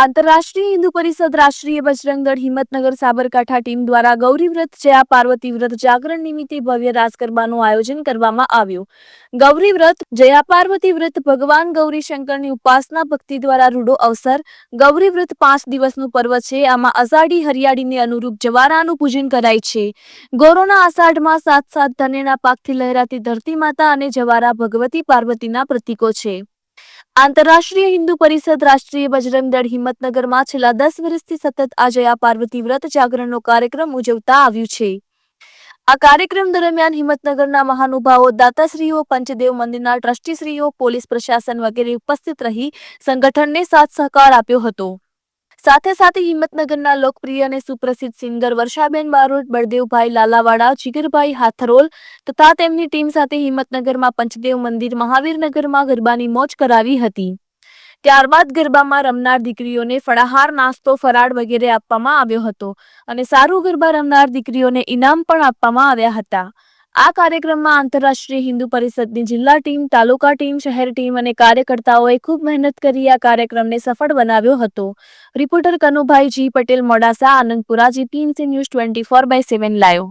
આંતરરાષ્ટ્રીય હિન્દુ પરિષદ રાષ્ટ્રીય બજરંગ દળ હિંમતનગર સાબરકાંઠા ટીમ દ્વારા ગૌરી વ્રત જયા પાર્વતી વ્રત જાગરણ નિમિત્તે ભવ્ય રાસ ગરબાનું આયોજન કરવામાં આવ્યું. ગૌરી વ્રત જયા પાર્વતી વ્રત ભગવાન ગૌરી શંકરની ઉપાસના ભક્તિ દ્વારા રૂડો અવસર. ગૌરી વ્રત પાંચ દિવસનું પર્વ છે. આમાં અષાઢી હરિયાળીને અનુરૂપ જવારાનું પૂજન કરાય છે. ગૌરોના આષાઢમાં સાત સાત ધનેના પાકથી લહેરાતી ધરતી માતા અને જવારા ભગવતી પાર્વતીના પ્રતીકો છે. આંતરરાષ્ટ્રીય હિન્દુ પરિષદ રાષ્ટ્રીય બજરંગ દળ હિંમતનગરમાં છેલ્લા દસ વર્ષથી સતત આ જયા પાર્વતી વ્રત જાગરણનો કાર્યક્રમ ઉજવતા આવ્યું છે. આ કાર્યક્રમ દરમિયાન હિંમતનગરના મહાનુભાવો, દાતાશ્રીઓ, પંચદેવ મંદિરના ટ્રસ્ટીશ્રીઓ, પોલીસ પ્રશાસન વગેરે ઉપસ્થિત રહી સંગઠનને સાથ સહકાર આપ્યો હતો. સાથે સાથે હિંમતનગરના લોકપ્રિય અને સુપ્રસિદ્ધ સિંગર વર્ષાબેન બારોટ, બળદેવભાઈ લાલાવાડા, જીગરભાઈ હાથરોલ તથા તેમની ટીમ સાથે હિંમતનગરમાં પંચદેવ મંદિર, મહાવીરનગરમાં ગરબાની મોજ કરાવી હતી. ત્યારબાદ ગરબામાં રમનાર દીકરીઓને ફળાહાર, નાસ્તો, ફરાળ વગેરે આપવામાં આવ્યો હતો અને સારું ગરબા રમનાર દીકરીઓને ઇનામ પણ આપવામાં આવ્યા હતા. આ કાર્યક્રમમાં આંતરરાષ્ટ્રીય હિન્દુ પરિષદની જિલ્લા ટીમ, તાલુકા ટીમ, શહેર ટીમ અને કાર્યકર્તાઓએ ખૂબ મહેનત કરી આ કાર્યક્રમને સફળ બનાવ્યો હતો. Reporter Kanubhai G Patel, Modasa, Anandpura GPMC news twenty four by seven live.